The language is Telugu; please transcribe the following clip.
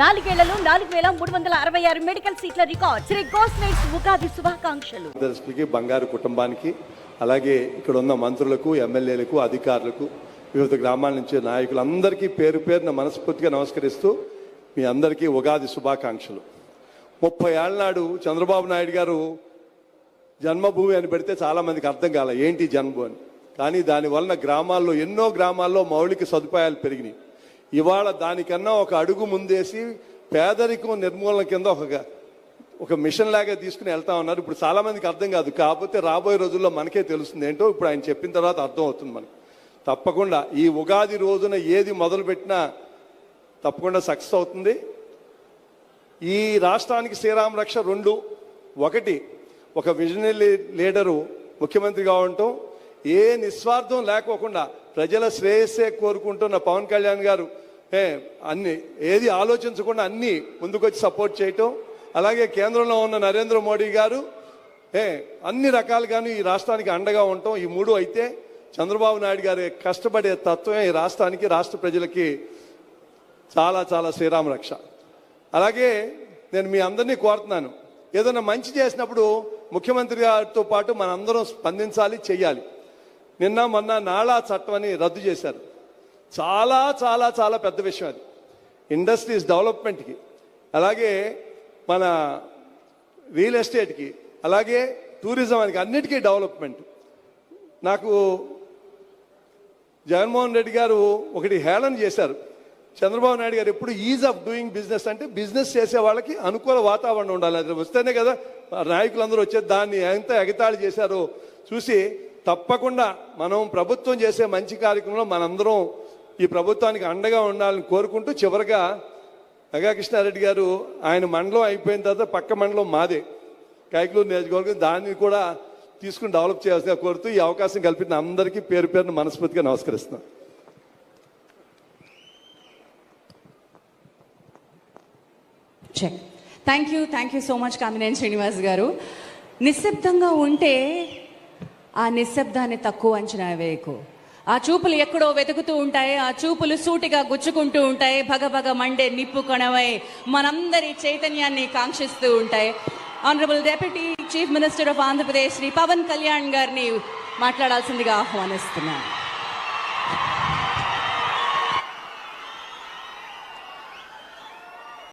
నాలుగేళ్ళలో నాలుగు వేల మూడు వందల అరవై ఆరు మెడికల్ సీట్ల రికార్డ్. శ్రీ గోస్లైట్స్ ఉగాది శుభాకాంక్షలు. దర్శకులకి బంగారు కుటుంబానికి అలాగే ఇక్కడ ఉన్న మంత్రులకు ఎమ్మెల్యేలకు అధికారులకు వివిధ గ్రామాల నుంచి నాయకులందరికీ పేరు పేరున మనస్ఫూర్తిగా నమస్కరిస్తూ మీ అందరికీ ఉగాది శుభాకాంక్షలు. ముప్పై ఏళ్ళ నాడు చంద్రబాబు నాయుడు గారు జన్మభూమి అని పెడితే చాలామందికి అర్థం కాలే ఏంటి జన్మభూమి అని. కానీ దానివలన గ్రామాల్లో ఎన్నో గ్రామాల్లో మౌలిక సదుపాయాలు పెరిగినాయి. ఇవాళ దానికన్నా ఒక అడుగు ముందేసి పేదరికం నిర్మూలన కింద ఒక ఒక మిషన్ లాగా తీసుకుని వెళ్తా ఉన్నారు. ఇప్పుడు చాలా మందికి అర్థం కాదు. కాకపోతే రాబోయే రోజుల్లో మనకే తెలుస్తుంది. ఏంటో ఇప్పుడు ఆయన చెప్పిన తర్వాత అర్థం అవుతుంది మనకి. తప్పకుండా ఈ ఉగాది రోజున ఏది మొదలుపెట్టినా తప్పకుండా సక్సెస్ అవుతుంది. ఈ రాష్ట్రానికి శ్రీరామ రక్ష రెండు. ఒకటి ఒక విజనరీ లీడరు ముఖ్యమంత్రిగా ఉండటం. ఏ నిస్వార్థం లేకోకుండా ప్రజల శ్రేయస్సే కోరుకుంటున్న పవన్ కళ్యాణ్ గారు ఏ అన్ని ఏది ఆలోచించకుండా అన్ని ముందుకొచ్చి సపోర్ట్ చేయటం అలాగే కేంద్రంలో ఉన్న నరేంద్ర మోడీ గారు ఏ అన్ని రకాలుగాను ఈ రాష్ట్రానికి అండగా ఉండటం ఈ మూడు అయితే చంద్రబాబు నాయుడు గారి కష్టపడే తత్వమే ఈ రాష్ట్రానికి రాష్ట్ర ప్రజలకి చాలా చాలా శ్రీరామ రక్ష. అలాగే నేను మీ అందరినీ కోరుతున్నాను. ఏదైనా మంచి చేసినప్పుడు ముఖ్యమంత్రి గారితో పాటు మనందరం స్పందించాలి చెయ్యాలి. నిన్న మొన్న నాళా చట్టం అని రద్దు చేశారు. చాలా చాలా చాలా పెద్ద విషయం అది. ఇండస్ట్రీస్ డెవలప్మెంట్కి అలాగే మన రియల్ ఎస్టేట్కి అలాగే టూరిజం అన్నిటికీ డెవలప్మెంట్. నాకు జగన్మోహన్ రెడ్డి గారు ఒకటి హేళన చేశారు. చంద్రబాబు నాయుడు గారు ఎప్పుడు ఈజ్ ఆఫ్ డూయింగ్ బిజినెస్ అంటే బిజినెస్ చేసే వాళ్ళకి అనుకూల వాతావరణం ఉండాలి. అది వస్తేనే కదా నాయకులందరూ వచ్చే దాన్ని ఎంత ఎగతాళి చేశారో చూసి తప్పకుండా మనం ప్రభుత్వం చేసే మంచి కార్యక్రమంలో మనందరం ఈ ప్రభుత్వానికి అండగా ఉండాలని కోరుకుంటూ చివరిగా నగాకృష్ణారెడ్డి గారు ఆయన మండలం అయిపోయిన తర్వాత పక్క మండలం మాదే. కైకలూరు నియోజకవర్గం. దాన్ని కూడా తీసుకుని డెవలప్ చేయాల్సిందిగా కోరుతూ ఈ అవకాశం కల్పించిన అందరికీ పేరు పేరును మనస్ఫూర్తిగా నమస్కరిస్తున్నాను thank you thank you so much Kamineni Srinivas garu. నిశ్శబ్దంగా ఉంటే ఆ నిశ్శబ్దాన్ని తక్కువ అంచనా వేయకు. ఆ చూపులు ఎక్కడో వెతుకుతూ ఉంటాయి ఆ చూపులు సూటిగా గుచ్చుకుంటూ ఉంటాయి భగభగ మండే నిప్పు కణమై మనందరి చైతన్యాన్ని కాంక్షిస్తూ ఉంటాయి. Honourable deputy chief minister of Andhra Pradesh Shri Pavan Kalyan గారిని మాట్లాడాల్సిందిగా ఆహ్వానిస్తున్నాను.